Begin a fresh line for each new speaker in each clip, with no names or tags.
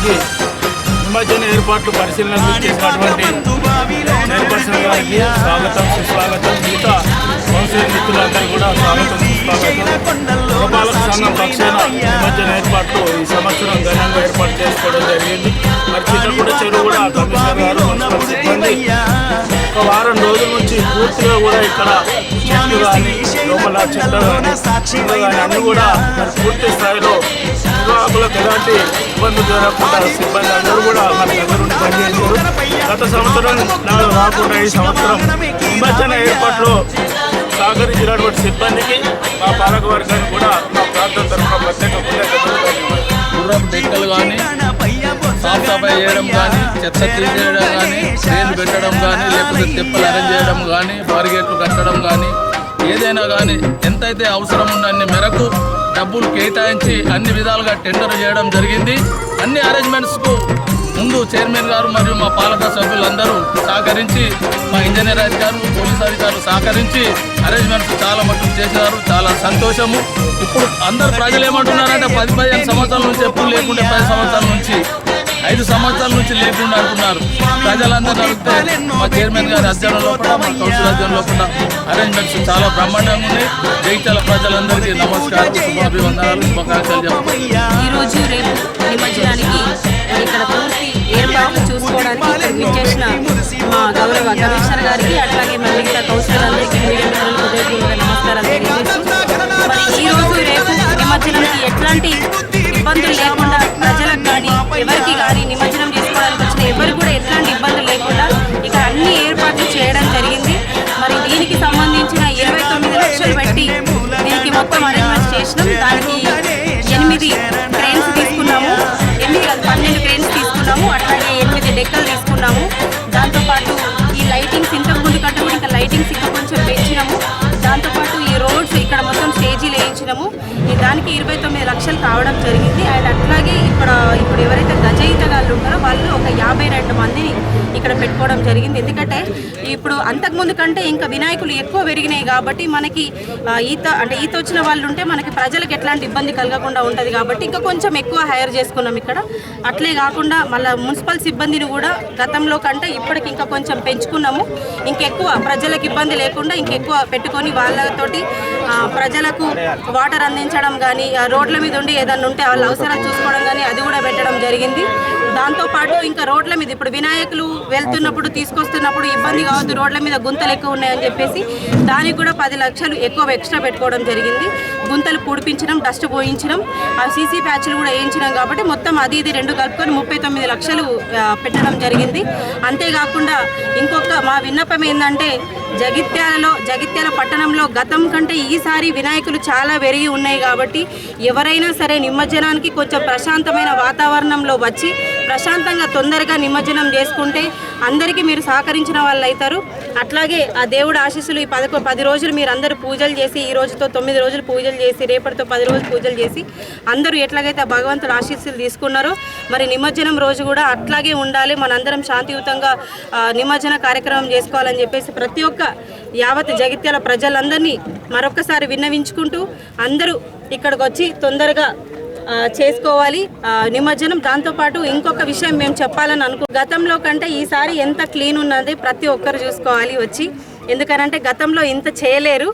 గారికి నిమజ్జన ఏర్పాట్లు పరిశీలన చేసినటువంటి చైర్పర్సన్ గారికి స్వాగతం సుస్వాగతం మిగతా కౌన్సిలర్ మిత్రులందరూ కూడా స్వాగతం సుస్వాగతం. గోపాలక సంఘం పక్షాన నిమజ్జన ఏర్పాట్లు ఈ సంవత్సరం ఘనంగా ఏర్పాటు చేసుకోవడం జరిగింది. మరి చిన్నగూడ చెరువు కూడా కమిషనర్ గారు సిబ్బంది ఒక వారం రోజుల నుంచి పూర్తిగా కూడా ఇక్కడ చెట్లు కానీ లోపల చెట్లు కానీ చెట్లు కానీ అన్ని కూడా మరి పూర్తి స్థాయిలో నిర్వాహకులకు ఎలాంటి ఇబ్బంది జరగకుండా సిబ్బంది అందరూ కూడా మన దగ్గర ఉండి పనిచేశారు. గత సంవత్సరం నాకు రాకుండా ఈ సంవత్సరం విభజన ఏర్పాట్లో సహకరించినటువంటి సిబ్బందికి మా పాలక వర్గానికి కూడా మా ప్రాంతం తరఫున ప్రత్యేక
సభ చేయడం కానీ చెత్త తీసేయడం కానీ ట్రైన్ పెట్టడం కానీ లేకపోతే తెప్పలు అరేంజ్ చేయడం కానీ బారిగేట్లు కట్టడం కానీ ఏదైనా కానీ ఎంతైతే అవసరం ఉందన్ని మేరకు డబ్బులు కేటాయించి అన్ని విధాలుగా టెండర్ చేయడం జరిగింది. అన్ని అరేంజ్మెంట్స్కు ముందు చైర్మన్ గారు మరియు మా పాలక సభ్యులందరూ సహకరించి మా ఇంజనీర్ అధికారులు పోలీస్ అధికారులు సహకరించి అరేంజ్మెంట్స్ చాలా మట్టుకు చేశారు చాలా సంతోషము. ఇప్పుడు అందరు ప్రజలు ఏమంటున్నారంటే పది పదిహేను సంవత్సరాల నుంచి ఎప్పుడు లేకుంటే పది సంవత్సరాల నుంచి ఐదు సంవత్సరాల నుంచి లేకుండా అనుకున్నారు ప్రజలందరూ అడిగితే మా చైర్మన్ గారి అధ్యయనం లోపల మా కౌన్సిల్ అధ్యయనం లోపల అరేంజ్మెంట్స్ చాలా బ్రహ్మాండంగా ఉన్నాయి. జైతాల ప్రజలందరికీ నమస్కారం శుభాభివందనాలు శుభాకాంక్షలు చెప్తున్నాను.
ఈరోజు రేపు నిమజ్జనానికి ఇక్కడ పూర్తి ఏర్పాట్లు చూసుకోవడానికి విచ్చేసిన మా గౌరవ కమిషనర్ గారికి అట్లాగే మా మిగతా కౌన్సిలర్ అందరికీ తెలియజేస్తూ ఈ రోజు రేపు నిమజ్జనానికి ఎట్లాంటి చేసినాం దానికి ఎనిమిది ట్రైన్స్ తీసుకున్నాము. ఎనిమిది కాదు పన్నెండు ట్రైన్స్ తీసుకున్నాము. అట్లాగే ఎనిమిది డెక్కలు తీసుకున్నాము. దాంతోపాటు ఈ లైటింగ్స్ ఇంతకు ముందు కంటే కూడా ఇంకా లైటింగ్స్ ఇంకా కొంచెం పెంచినాము. దాంతోపాటు ఈ రోడ్స్ ఇక్కడ మొత్తం స్టేజీలు వేయించినాము. ఈ దానికి ఇరవై తొమ్మిది లక్షలు కావడం జరిగింది. అండ్ అట్లాగే ఇక్కడ ఇప్పుడు ఎవరైతే గజయిత వాళ్ళు ఉంటారో వాళ్ళు ఒక యాభై రెండు మందిని ఇక్కడ పెట్టుకోవడం జరిగింది. ఎందుకంటే ఇప్పుడు అంతకుముందు కంటే ఇంకా వినాయకులు ఎక్కువ పెరిగినాయి కాబట్టి మనకి ఈత అంటే ఈత వచ్చిన వాళ్ళు ఉంటే మనకి ప్రజలకు ఎట్లాంటి ఇబ్బంది కలగకుండా ఉంటుంది కాబట్టి ఇంకా కొంచెం ఎక్కువ హైర్ చేసుకున్నాం ఇక్కడ. అట్లే కాకుండా మళ్ళీ మున్సిపల్ సిబ్బందిని కూడా గతంలో కంటే ఇప్పటికి ఇంకా కొంచెం పెంచుకున్నాము. ఇంకెక్కువ ప్రజలకు ఇబ్బంది లేకుండా ఇంకెక్కువ పెట్టుకొని వాళ్ళతోటి ప్రజలకు వాటర్ అందించడం కానీ రోడ్ల మీద ఉండి ఏదన్నా ఉంటే వాళ్ళ అవసరాలు చూసుకోవడం కానీ అది కూడా పెట్టడం జరిగింది. దాంతోపాటు ఇంకా రోడ్ల మీద ఇప్పుడు వినాయకులు వెళ్తున్నప్పుడు తీసుకొస్తున్నప్పుడు ఇబ్బంది కావద్దు రోడ్ల మీద గుంతలు ఎక్కువ ఉన్నాయని చెప్పేసి దానికి కూడా పది లక్షలు ఎక్కువ ఎక్స్ట్రా పెట్టుకోవడం జరిగింది. గుంతలు పూడిపించడం డస్ట్ పోయించడం ఆ సీసీ ప్యాచ్లు కూడా వేయించడం కాబట్టి మొత్తం అది ఇది రెండు కలుపుకొని ముప్పై తొమ్మిది లక్షలు పెట్టడం జరిగింది. అంతేకాకుండా ఇంకొక మా విన్నపం ఏంటంటే జగిత్యాలలో జగిత్యాల పట్టణంలో గతం కంటే ఈసారి వినాయకులు చాలా పెరిగి ఉన్నాయి కాబట్టి ఎవరైనా సరే నిమజ్జనానికి కొంచెం ప్రశాంతమైన వాతావరణంలో వచ్చి ప్రశాంతంగా తొందరగా నిమజ్జనం చేసుకుంటే అందరికీ మీరు సహకరించిన వాళ్ళు అవుతారు. అట్లాగే ఆ దేవుడు ఆశీస్సులు ఈ పదకొ పది రోజులు మీరు అందరూ పూజలు చేసి ఈ రోజుతో తొమ్మిది రోజులు పూజలు చేసి రేపటితో పది రోజులు పూజలు చేసి అందరూ ఎట్లాగైతే ఆ భగవంతుడు ఆశీస్సులు తీసుకున్నారో మరి నిమజ్జనం రోజు కూడా అట్లాగే ఉండాలి. మనందరం శాంతియుతంగా నిమజ్జన కార్యక్రమం చేసుకోవాలని చెప్పేసి ప్రతి ఒక్క యావత్ జగిత్యాల ప్రజలందరినీ మరొకసారి విన్నవించుకుంటూ అందరూ ఇక్కడికి వచ్చి తొందరగా చేసుకోవాలి. నిమజ్జనం. దాంతోపాటు ఇంకొక విషయం మేము చెప్పాలని అనుకో గతంలో కంటే ఈసారి ఎంత క్లీన్ ఉన్నది ప్రతి ఒక్కరు చూసుకోవాలి వచ్చి. ఎందుకనంటే గతంలో ఇంత చేయలేరు.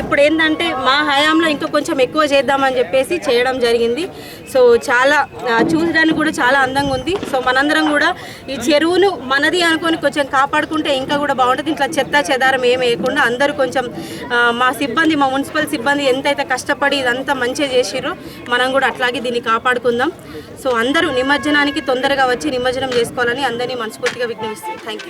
ఇప్పుడు ఏంటంటే మా హయాంలో ఇంకా కొంచెం ఎక్కువ చేద్దామని చెప్పేసి చేయడం జరిగింది. సో చాలా చూడడానికి కూడా చాలా అందంగా ఉంది. సో మనందరం కూడా ఈ చెరువును మనది అనుకొని కొంచెం కాపాడుకుంటే ఇంకా కూడా బాగుంటుంది. ఇట్లా చెత్త చెదారం ఏమి వేయకుండా అందరూ కొంచెం మా సిబ్బంది మా మున్సిపల్ సిబ్బంది ఎంతైతే కష్టపడి ఇదంతా మంచిగా చేసిరో మనం కూడా అట్లాగే దీన్ని కాపాడుకుందాం. సో అందరూ నిమజ్జనానికి తొందరగా వచ్చి నిమజ్జనం చేసుకోవాలని అందరినీ మనస్ఫూర్తిగా విజ్ఞపిస్తుంది థ్యాంక్ యూ